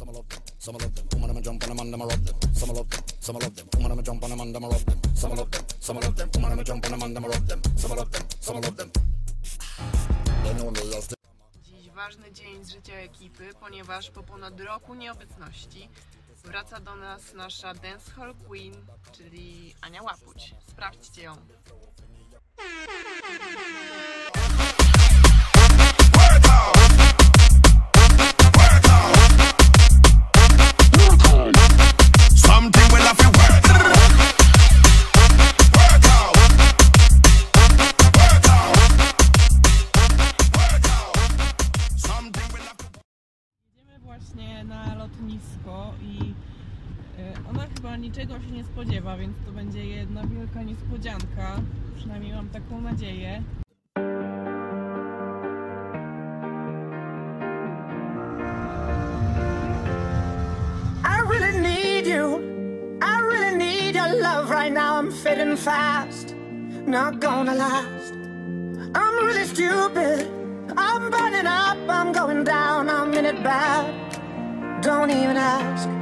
Some love them, some love them. Woman, jump on them and rob them. Some love them, some love them. Woman, jump on them and rob them. Some love them, some love them. Woman, jump on them and rob them. Some love them, some love them. Dziś ważny dzień z życia ekipy, ponieważ po ponad roku nieobecności wraca do nas nasza dancehall queen, czyli Ania Łapuć. Sprawdźcie ją. Na lotnisko i y, ona chyba niczego się nie spodziewa, więc to będzie jedna wielka niespodzianka. Przynajmniej mam taką nadzieję. Right now. I'm fading fast, not gonna last. I'm really stupid. Don't even ask.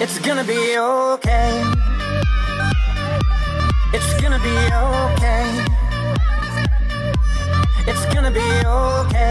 It's gonna be okay. It's gonna be okay. It's gonna be okay.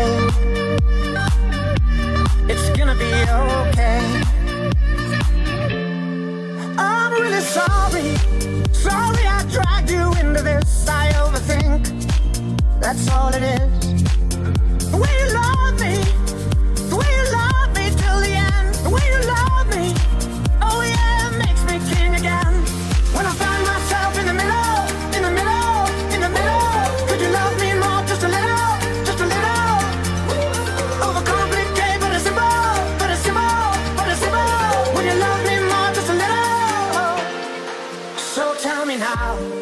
Now,